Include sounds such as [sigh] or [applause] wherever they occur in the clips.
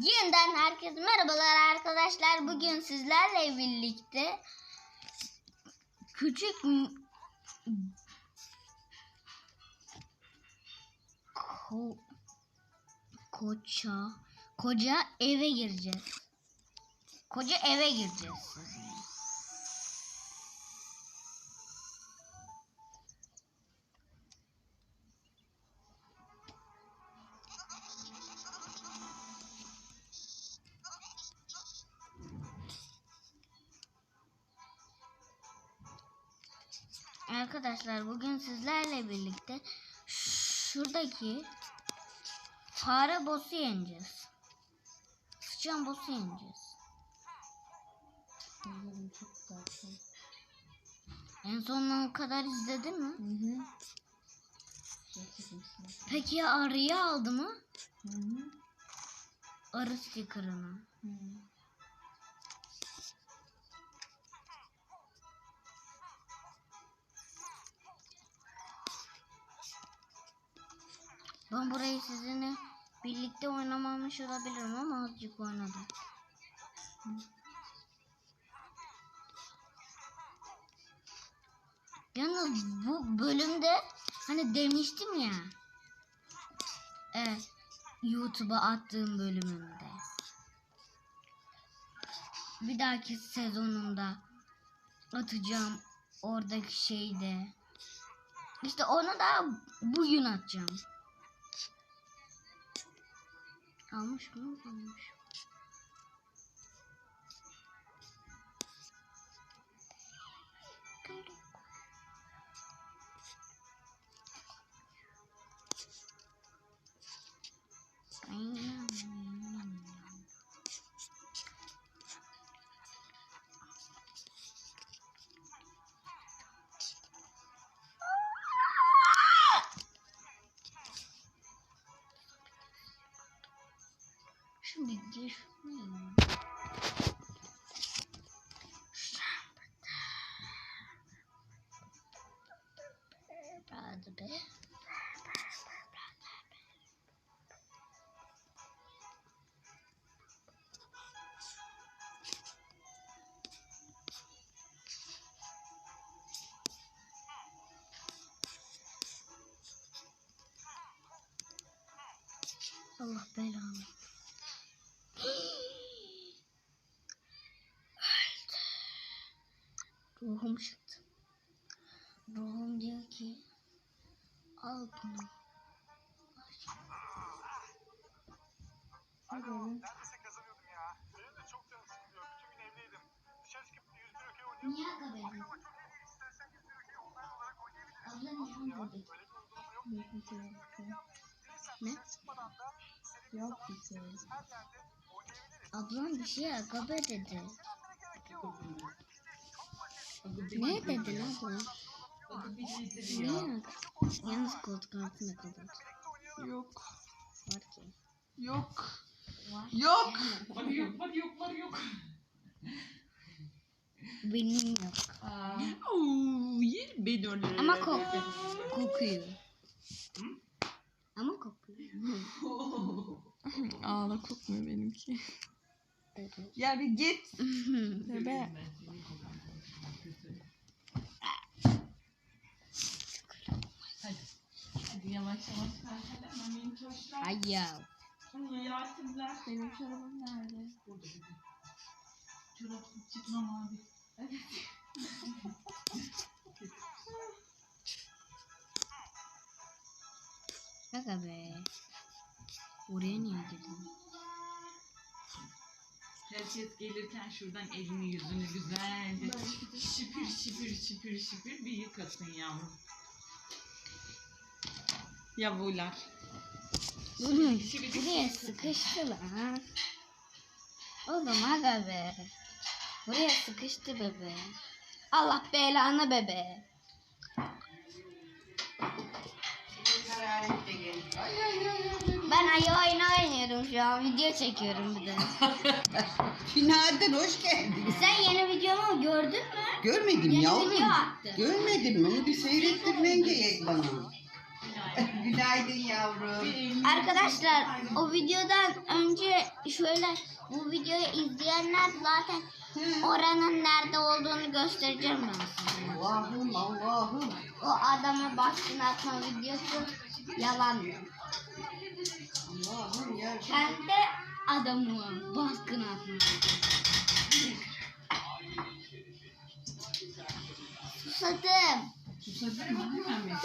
Yeniden herkese merhabalar arkadaşlar. Bugün sizlerle birlikte küçük ko koça koca eve gireceğiz. Koca eve gireceğiz. Arkadaşlar bugün sizlerle birlikte şuradaki fare boss'u yeneceğiz. Sıçan boss'u yeneceğiz. En sonuna kadar izledin mi? Hı hı. Peki ya arıyı aldı mı? Hı hı. Arı sticker'ını. Hı. Ben burayı sizinle birlikte oynamamış olabilirim ama azıcık oynadım. Yalnız bu bölümde hani demiştim ya. Evet. YouTube'a attığım bölümünde. Bir dahaki sezonunda atacağım oradaki şeyde. İşte onu da bugün atacağım. Almış mı? Almış. Gir. Hadi be. Allah belanı. Ruhum çıktı. Ruhum diyor ki al bunu. Hadi oğlum. Neredeyse kazanıyordum ya. Benim de çok canım sıkılıyor. Bütün gün evdeydim. Dışarı çıkıp 101 okey oynuyorum. Niye değil. İstersen 101 okey online olarak oynayabiliriz. Abla niye buradaki? Öyle bir bir. Dilesen Ne? dışarı çıkmadan da istediğimiz Yok bir şey. Ablam bir şey agabe dedi. Yok. Ne dedi lan bu? Niye? Yalnız koltuk altında oynayalım. Yok. Var ki. Yok. Yok. Var yok, var yok, var yok. Benim yok. Oo, yer beni öyle. Ama kok kokuyor. Ama kokuyor. [laughs] Ağla kokmuyor benimki. Evet. Ya bir git. [laughs] Bebe. Hadi yavaş yavaş kalkalım. Amin çocuklar. Ay ya. Yararsızlar. Benim çorabım nerede? Burada burada. Çorapsız çıkmam abi. Evet. Aga be. Oraya niye girdin? Herkes gelirken şuradan elini yüzünü güzelce şipir şipir şipir şipir bir yıkasın yavrum. Yavrular. Oğlum buraya sıkıştı lan. Oğlum aga be. Buraya sıkıştı bebe. Allah belanı bebe. Ben ayı oyunu oynuyorum şu an. Video çekiyorum bir de. [laughs] Günaydın, hoş geldin. Sen yeni videomu gördün mü? Görmedim Yeni yavrum. video attı. Görmedim mi? Onu bir seyrettirmen gerek bana. Günaydın yavrum. Arkadaşlar o videodan önce şöyle bu videoyu izleyenler zaten oranın nerede olduğunu göstereceğim ben size. Allah'ım Allah'ım. O adama baskın atma videosu yalan. Allah'ım ya. Kendi adamı baskın atma. Susadım. Susadın mı? Hemen?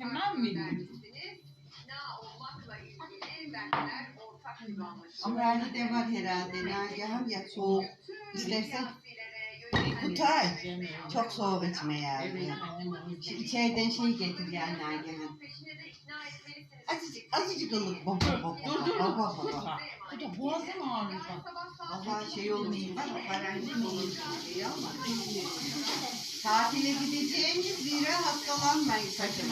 Hemen mi? Amrani de var herhalde. Nagihan ya soğuk. İstersen Kutay. Çok soğuk içme yani. Şu içeriden şey getir yani Nagihan. Azıcık, azıcık ılık. Baba baba. Dur dur. Baba baba. Bu da boğazım ağrıyor bak. Allah şey olmayayım bak karanlık olur diye ama. Tatile gideceğiniz zira hastalanmayın sakın.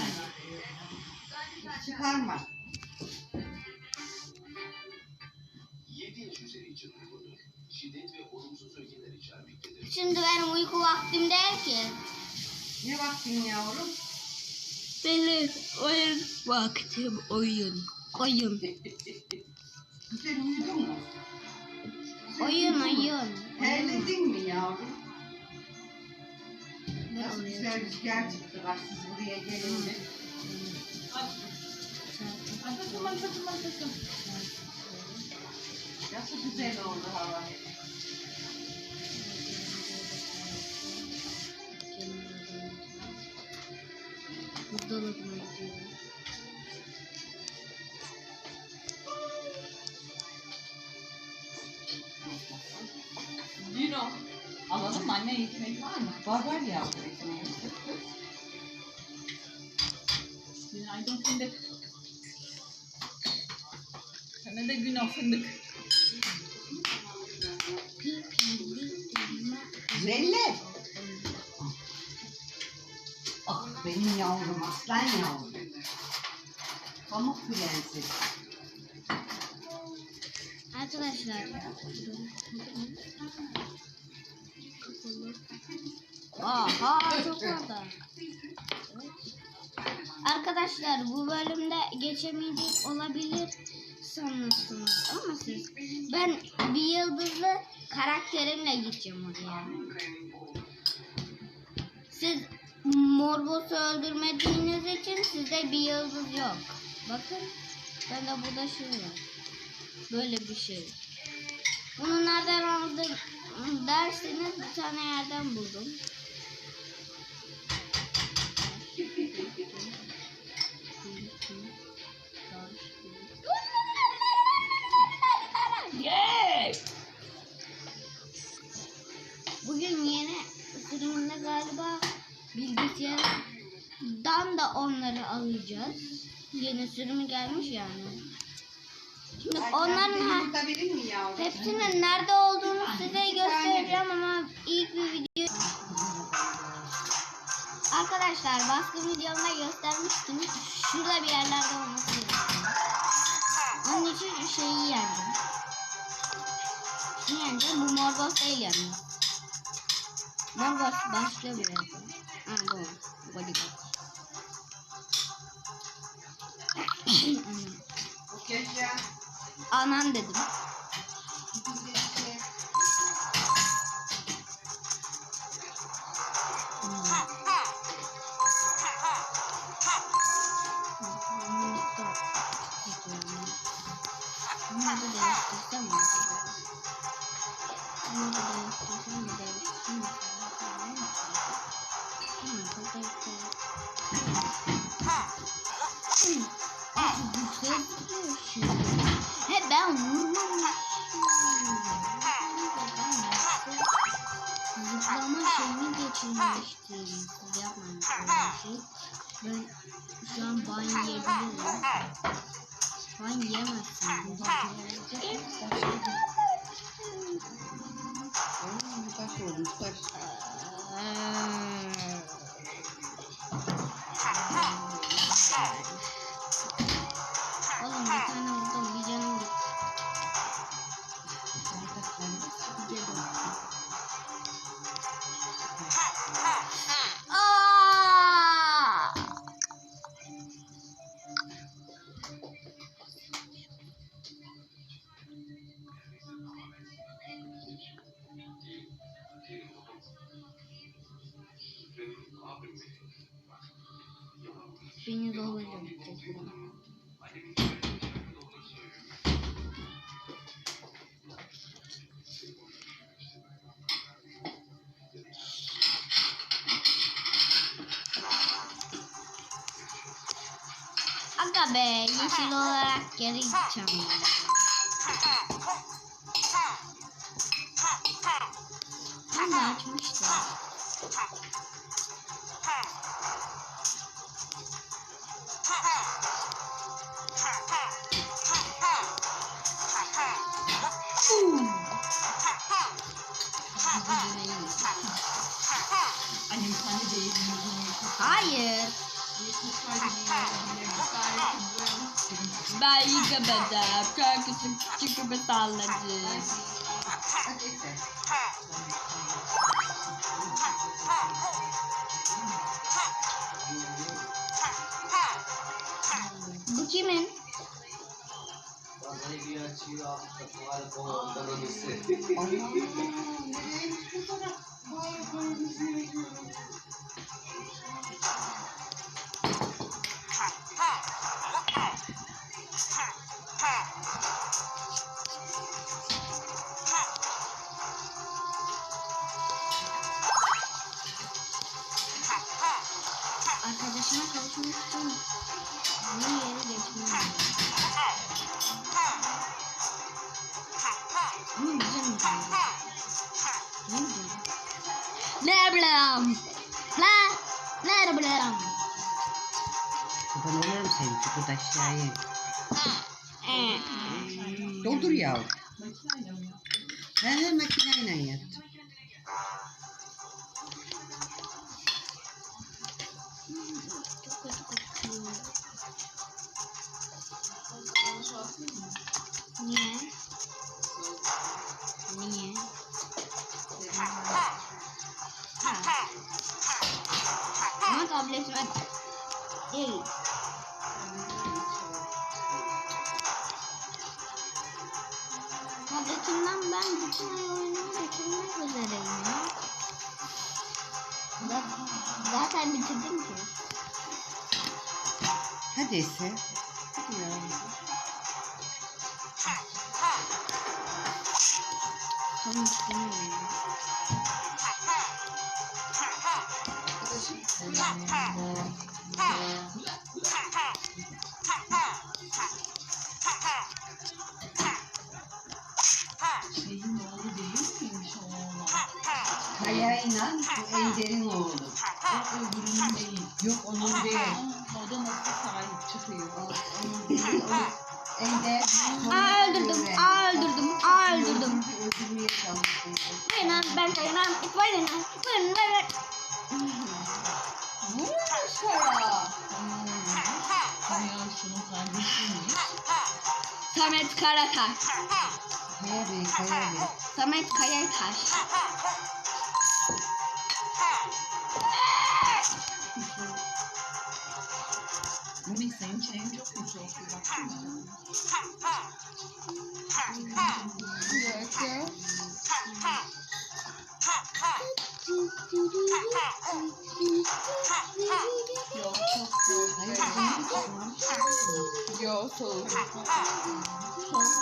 İçermektedir. Şimdi benim uyku vaktim değil ki. Ne vaktin yavrum? Benim oyun vaktim oyun. Oyun. [laughs] Sen uyudun mu? Oyun oyun. Terledin mi yavrum? Ne Nasıl oluyor? güzel rüzgar çıktı bak siz buraya gelince. Ay. Takım ay takım. Nasıl güzel oldu hava. Buzdolabına gidiyorum. Dino. Alalım mı anne ekmek var mı? Var var yavrum Sana da gün fındık. Güzeller. Ah benim yavrum aslan yavrum. Pamuk prenses. Arkadaşlar. Aha çok orada. Arkadaşlar bu bölümde geçemeyecek olabilir sanırsınız ama siz ben bir yıldızlı karakterimle gideceğim oraya. Siz Morbos'u öldürmediğiniz için sizde bir yıldız yok. Bakın ben de burada şey var. Böyle bir şey. Bunu nereden aldım derseniz bir tane yerden buldum. Yeni sürümü gelmiş yani. Şimdi onların Yumurtabilir mi yavrum? hepsinin nerede olduğunu size göstereceğim ama ilk bir video Arkadaşlar baskın videomda göstermiştim. Şurada bir yerlerde olması gerekiyor. Onun için şeyi yendim. Şunu yeneceğim. Bu morbos değil yani. Morbos başka bir yerde. Ha bu. Bodyguard. Anam. Dedim. Şeyini geçirmiştim. Siz yapmayın öyle bir şey. Ben şu an ban yiyebilirim. Ban yiyemezsin. Bu Oğlum, taş olmuş taş. Aga be yeşil olarak geri gideceğim. Ben de açmıştım. Ben yıkamadım. Korkusu çıkıp salladı. Hadi ise. Bu kimin? Kavuşmak için bu yeri lazım. Ama güzel mi? Ne güzel. Ne bileyim. La. Ne bileyim. Kurban olurum seni çukur aşağıya. Doldur mi? He he makineyle yat. Tabletimden ben bütün ay oyunumu bitirmek üzereyim ya. Zaten, zaten bitirdim ki. Hadi ise. Hadi yavrum. Tam istemiyorum. Kayayla bu Ender'in oğlu. O öbürünün değil. Yok onun değil. O da nasıl sahip çıkıyor? Onun değil. O Ender. Aa öldürdüm, aa öldürdüm, aa öldürdüm. Öldürmeye. Buyurun abi, ben kaynağım. Buyurun abi, buyurun buyurun. Vurmuş para. Kaya şunun kardeşiymiş. Samet Karataş. Kaya Bey, Kaya Bey. Samet Kayataş. Ümit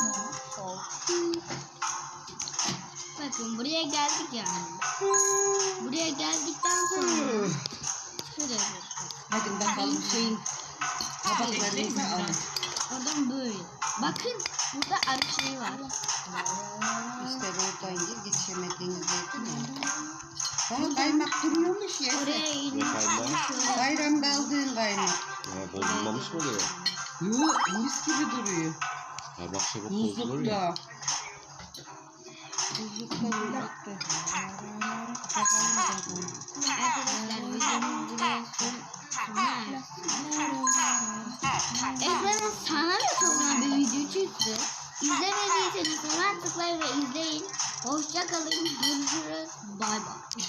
mu? Soğuk. Bakın buraya geldik yani. Buraya geldikten sonra şuraya bakın. Hadi bakalım şeyin tabaklarınızı alın. Oradan böyle. Bakın burada arı şeyi var. İşte oradan gir geçemediğiniz yerde mi? Bana kaymak duruyormuş ya. Oraya şöyle. Bayramda aldığın kaymak. Ya bozulmamış mı oluyor? Yok mis gibi duruyor. Parmak çabuk bozulur ya. Buzlukta. Arkadaşlar videomuz buraya son Efendim sana da sorulan bir video çıktı. İzlemediyseniz hemen tıklayın ve izleyin. Hoşça kalın. Görüşürüz. Bay bay.